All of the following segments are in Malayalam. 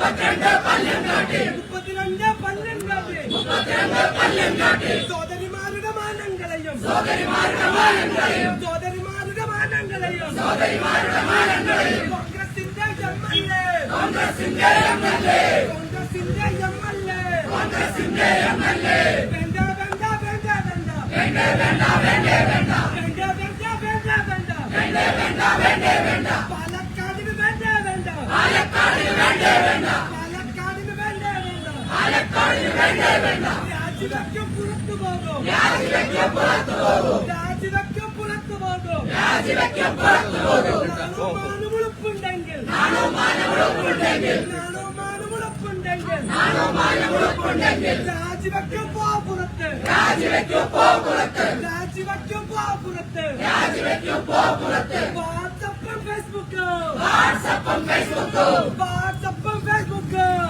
മുപ്പത്തിരണ്ട് പല്ലം കാട്ടി മുപ്പത്തിരണ്ട് പല്ലം കാട്ടി മുപ്പത്തിരണ്ട് പല്ലം കാട്ടി സോദരിമാരുടെ മാനങ്ങളെയും സോദരിമാരുടെ മാനങ്ങളെയും സോദരിമാരുടെ മാനങ്ങളെയും സോദരിമാരുടെ മാനങ്ങളെയും കോൺഗ്രസിന്റെ എം എൽ എ കോൺഗ്രസിന്റെ എം എൽ എ കോൺഗ്രസിന്റെ എം എൽ എ വേണ്ട വേണ്ട വേണ്ട വേണ്ട വേണ്ട വാട്സപ്പും ഫേസ്ബുക്ക്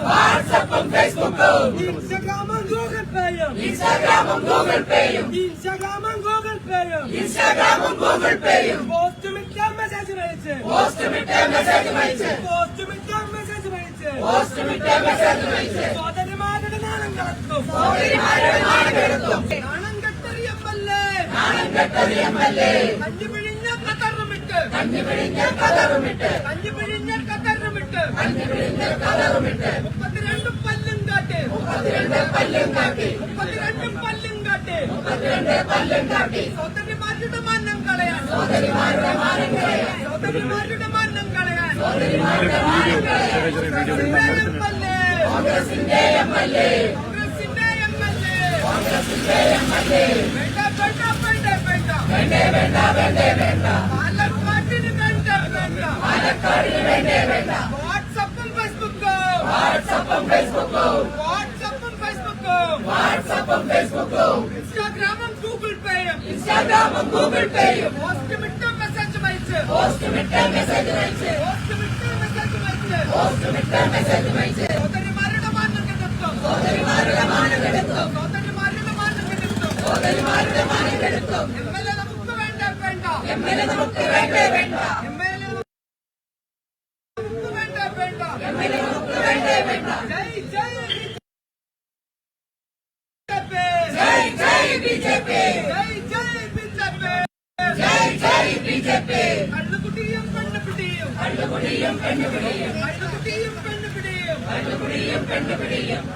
വാട്സപ്പും ഫേസ്ബുക്ക് ഇൻസ്റ്റാഗ്രാമും ഗൂഗിൾ പേയും ഇൻസ്റ്റാഗ്രാമും ഗൂഗിൾ പേയും ഇൻസ്റ്റാഗ്രാമും ഗൂഗിൾ പേയും ഇൻസ്റ്റാഗ്രാമും ഗൂഗിൾ പേയും പോസ്റ്റ് മിറ്റാൻ മെസ്സേജ് അയച്ച് പോസ്റ്റ് മിറ്റാൻ മെസ്സേജ് അയച്ച് പോസ്റ്റ് മിറ്റാൻ മെസ്സേജ് അയച്ച് പോസ്റ്റ് മിറ്റാൻ മെസ്സേജ് അയച്ച് സോദരിമാരുടെ നാണം കിടക്കും സോദരിമാരുടെ നാണം കിടക്കും നാണം കെട്ടറിയമ്മല്ലേ നാണം കെട്ടറിയമ്മല്ലേ കഞ്ഞിപിഴിഞ്ഞ കതറുമിട്ട് കഞ്ഞിപിഴിഞ്ഞ കതറുമിട്ട് കഞ്ഞിപിഴിഞ്ഞ കതറുമിട്ട് കഞ്ഞിപിഴിഞ്ഞ കതറുമിട്ട് മുപ്പത്തി മുപ്പത്തിരണ്ട് പല്ലും കാട്ടി. മുപ്പത്തിരണ്ട് പല്ലും കാട്ടി. സോദരിമാരുടെ മാനം കളയാൻ. സോദരിമാരുടെ മാനം കളയാൻ. സോദരിമാരുടെ മാനം കളയാൻ. സോദരിമാരുടെ മാനം കളയാൻ. കോൺഗ്രസിന്റെ എം എൽ എ കോൺഗ്രസിന്റെ എം എൽ എ കോൺഗ്രസിന്റെ എം എൽ എ വേണ്ട വേണ്ട. വേണ്ട വേണ്ട വേണ്ട വേണ്ട. പാലക്കാടിന് വേണ്ട വേണ്ട. പാലക്കാടിന് വേണ്ട വേണ്ട. വാട്സപ്പും ഫേസ്ബുക്കും വാട്സപ്പും ഫേസ്ബുക്കും. വാട്സപ്പും ഫേസ്ബുക്ക്. വാട്സപ്പും ഫേസ്ബുക്ക് ഇൻസ്റ്റാഗ്രാമും ഗൂഗിൾ പേയും ഇൻസ്റ്റാഗ്രാമും ഗൂഗിൾ പേയും പോസ്റ്റ് മിട്ട മെസ്സേജ് അയച്ച് പോസ്റ്റ് മിട്ട മെസ്സേജ് അയച്ച് പോസ്റ്റ് മിട്ട മെസ്സേജ് അയച്ച് പോസ്റ്റ് മിട്ട മെസ്സേജ് അയച്ച് സോദരിമാരുടെ മാനം കെടുത്തും സോദരിമാരുടെ മാനം കെടുത്തും സോദരിമാരുടെ മാനം കെടുത്തും സോദരിമാരുടെ മാനം കെടുത്തും എം എൽ എ നമുക്ക് വേണ്ട വേണ്ട എം എൽ എ നമുക്ക് വേണ്ട വേണ്ട എം എൽ എ നമുക്ക് വേണ്ട വേണ്ട എം എൽ എ നമുക്ക് വേണ്ട വേണ്ട ജയ് பிஜேபி கள்ளுக்குடியும் கண்டுபிடியும் கள்ளுக்குடியும் கண்டுபிடியும் கள்ளுக்குடியும் கண்டுபிடியும் கள்ளுக்குடியும்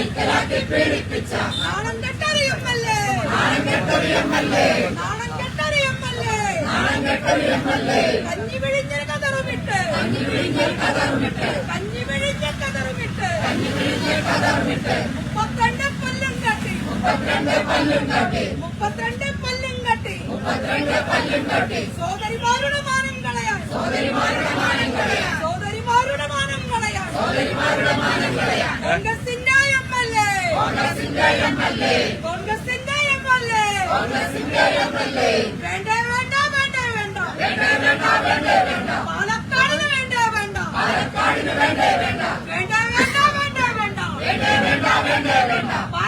കൈക്കലാക്കി പീഡിപ്പിച്ച നാണം കെട്ടറിയുമല്ലേ? നാണം എ നാണം കെട്ടറിയുമല്ലേ? നാണം എ കഞ്ഞി പിഴിഞ്ഞ കതറുമിട്ട്. കഞ്ഞി പിഴിഞ്ഞൽ കതറുമിട്ട്. കഞ്ഞി പിഴിഞ്ഞ കതറുമിട്ട്. കഞ്ഞി പിഴിഞ്ഞൽ കതറുമിട്ട്. മുപ്പത്തിരണ്ട് പല്ലും കട്ടി. മുപ്പത്തിരണ്ട് പല്ലും കാട്ടി. മുപ്പത്തിരണ്ട് പല്ലും കട്ടി. മുപ്പത്തിരണ്ട് പല്ലും കാട്ടി. സോദരിമാരുടെ മാനം കളയാൻ. സോദരിമാരുടെ മാനം കളയാൻ. സോദരിമാരുടെ മാനം കളയാൻ. സോദരിമാരുടെ മാനം കളയാൻ. പാലക്കാടിന് വേണ്ട വേണ്ട വേണ്ട വേണ്ട വേണ്ട വേണ്ട വേണ്ട വേണ്ട വേണ്ട വേണ്ട